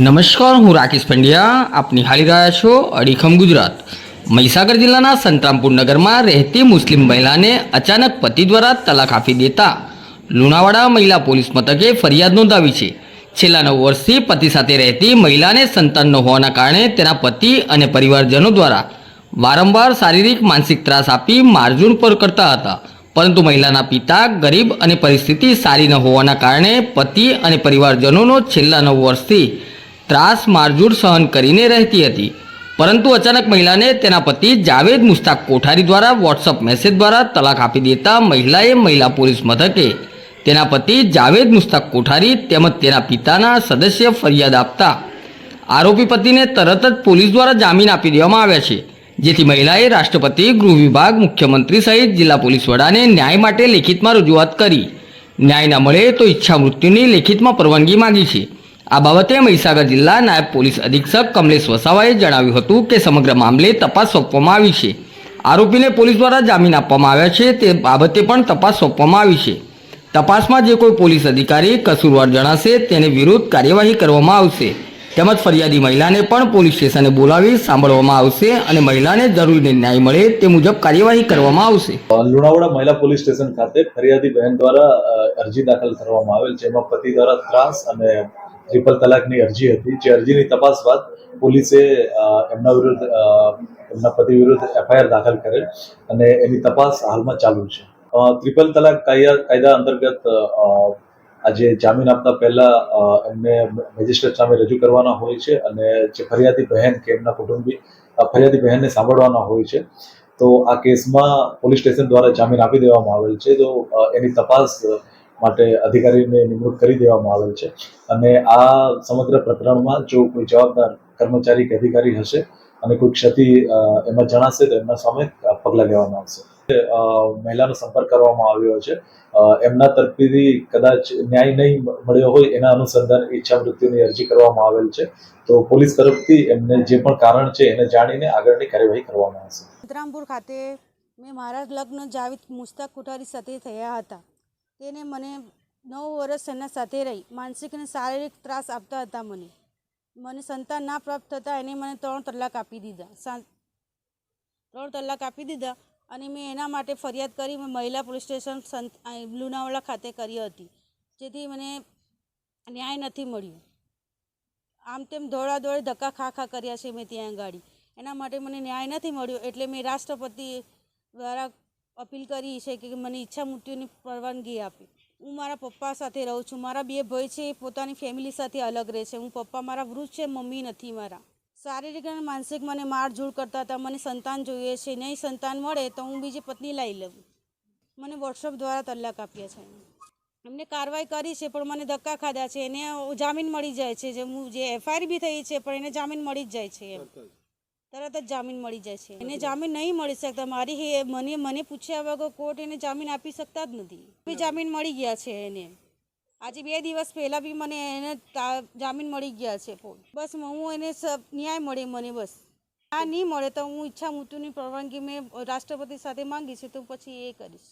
નમસ્કાર, હું રાકેશ પંડ્યા. આપ નિહાળી રહ્યા છો અડીખમ ગુજરાત. મહીસાગર જિલ્લાના સંતરામપુર નગરમાં રહેતી મુસ્લિમ મહિલાને અચાનક પતિ દ્વારા તલાક આપી દેતા લુણાવાડા મહિલા પોલીસ મથકે ફરિયાદ નોંધાવી છે. છેલ્લા નવ વર્ષથી પતિ સાથે રહેતી મહિલાને સંતાન ન હોવાના કારણે તેના પતિ અને પરિવારજનો દ્વારા વારંવાર શારીરિક, માનસિક ત્રાસ આપી મારઝૂડ પર કરતા હતા. પરંતુ મહિલાના પિતા ગરીબ અને પરિસ્થિતિ સારી ન હોવાના કારણે પતિ અને પરિવારજનોનો છેલ્લા નવ વર્ષથી ત્રાસ મારઝૂડ સહન કરીને રહેતી હતી. પરંતુ અચાનક મહિલાને તેના પતિ જાવેદ મુસ્તાક કોઠારી દ્વારા વોટ્સઅપ મેસેજ દ્વારા તલાક આપી દેતા મહિલાએ મહિલા પોલીસ મથકે તેના પતિ જાવેદ મુસ્તાક કોઠારી તેમજ તેના પિતાના સદસ્ય ફરિયાદ આપતા આરોપી પતિને તરત જ પોલીસ દ્વારા જામીન આપી દેવામાં આવ્યા છે, જેથી મહિલાએ રાષ્ટ્રપતિ, ગૃહ વિભાગ, મુખ્યમંત્રી સહિત જિલ્લા પોલીસ વડાને ન્યાય માટે લેખિતમાં રજૂઆત કરી. ન્યાય ન મળે તો ઈચ્છા મૃત્યુની લેખિતમાં પરવાનગી માંગી છે. આ બાબતે મહીસાગર જિલ્લા નાયબ પોલીસ અધિક્ષક કમલેશ વસાવાએ જણાવ્યું હતું કે સમગ્ર મામલે તપાસ સોંપવામાં આવી છે. આરોપીને પોલીસ દ્વારા જામીન આપવામાં આવ્યા છે, તે બાબતે પણ તપાસ સોંપવામાં આવી છે. તપાસમાં જે કોઈ પોલીસ અધિકારી કસૂરવાર જણાશે, તેને વિરુદ્ધ કાર્યવાહી કરવામાં આવશે. તેમજ ફરિયાદી મહિલાને પણ પોલીસ સ્ટેશને બોલાવી સાંભળવામાં આવશે અને મહિલાને જરૂરી ન્યાય મળે તે મુજબ કાર્યવાહી કરવામાં આવશે. લુણાવાડા મહિલા પોલીસ સ્ટેશન ખાતે ફરિયાદી બહેન દ્વારા અરજી દાખલ કરવામાં આવેલ જેમાં પતિ દ્વારા ત્રાસ અને ટ્રિપલ તલાકની અરજી હતી. જે અરજીની તપાસ બાદ પોલીસે એમના વિરુદ્ધ એમના પતિ વિરુદ્ધ એફઆઈઆર દાખલ કરેલ અને એની તપાસ હાલમાં ચાલુ છે. ત્રિપલ તલાક કાયદા કાયદા અંતર્ગત આજે જામીન આપતા પહેલા એમને મેજિસ્ટ્રેટ સામે રજૂ કરવાના હોય છે અને જે ફરિયાદી બહેન કે એમના કુટુંબી ફરિયાદી બહેનને સાંભળવાના હોય છે. તો આ કેસમાં પોલીસ સ્ટેશન દ્વારા જામીન આપી દેવામાં આવેલ છે. તો એની તપાસ માટે અધિકારીને નિમણૂક કરી દેવામાં આવેલ છે. અને આ સમગ્ર પ્રકરણમાં જો કોઈ જવાબદાર કર્મચારી કે અધિકારી હશે અને કોઈ ક્ષતિ એમાં જણાશે તો એમના સામે પગલાં લેવામાં આવશે. મહિલાનો સંપર્ક કરવામાં આવ્યો છે. એમના તરફથી કદાચ ન્યાય નહીં મળ્યો હોય એના અનુસંધાન ઈચ્છા મૃત્યુની અરજી કરવામાં આવેલ છે. તો પોલીસ તરફથી એમને જે પણ કારણ છે એને જાણીને આગળની કાર્યવાહી કરવામાં આવશે. ખાતે મેં મારા લગ્ન જાવેદ મુસ્તાક કોઠારી સાથે થયા હતા. તેને મને નવ વર્ષ એના સાથે રહી. માનસિક અને શારીરિક ત્રાસ આપતા હતા મને. મને સંતાન ના પ્રાપ્ત થતાં એને મને ત્રણ તલાક આપી દીધા. ત્રણ તલાક આપી દીધા અને મેં એના માટે ફરિયાદ કરી મેં મહિલા પોલીસ સ્ટેશન સંત લુણાવાડા ખાતે કરી હતી. જેથી મને ન્યાય નથી મળ્યો. આમ તેમ દોડા દોડે ધક્કા ખા ખા કર્યા છે મેં ત્યાં ગાડી. એના માટે મને ન્યાય નથી મળ્યો એટલે મેં રાષ્ટ્રપતિ દ્વારા અપીલ કરી છે કે મને ઈચ્છા મૃત્યુની પરવાનગી આપી. હું મારા પપ્પા સાથે રહું છું. મારા બે ભાઈ છે, એ પોતાની ફેમિલી સાથે અલગ રહે છે. હું પપ્પા મારા વૃદ્ધ છે, મમ્મી નથી મારા. શારીરિક અને માનસિક મને મારઝૂડ કરતા હતા. મને સંતાન જોઈએ છે. નહીં સંતાન મળે તો હું બીજી પત્ની લઈ લઉં. મને વોટ્સઅપ દ્વારા તલાક આપ્યા છે. એમને કાર્યવાહી કરી છે, પણ મને ધક્કા ખાધા છે. એને જામીન મળી જાય છે. જે હું, જે એફઆઈઆર બી થઈ છે, પણ એને જામીન મળી જ જાય છે એમ. તરત જ જામીન મળી જાય છે. એને જામીન નહીં મળી શકતા. મારી મને મને પૂછ્યા વગર કોર્ટ એને જામીન આપી શકતા જ નથી. બી જામીન મળી ગયા છે એને. આજે બે દિવસ પહેલાં બી મને એને જામીન મળી ગયા છે બસ હું એને ન્યાય મળે મને બસ. આ નહીં મળે તો હું ઈચ્છા મૃત્યુની પરવાનગી મેં રાષ્ટ્રપતિ સાથે માંગી છે તો પછી એ કરીશ.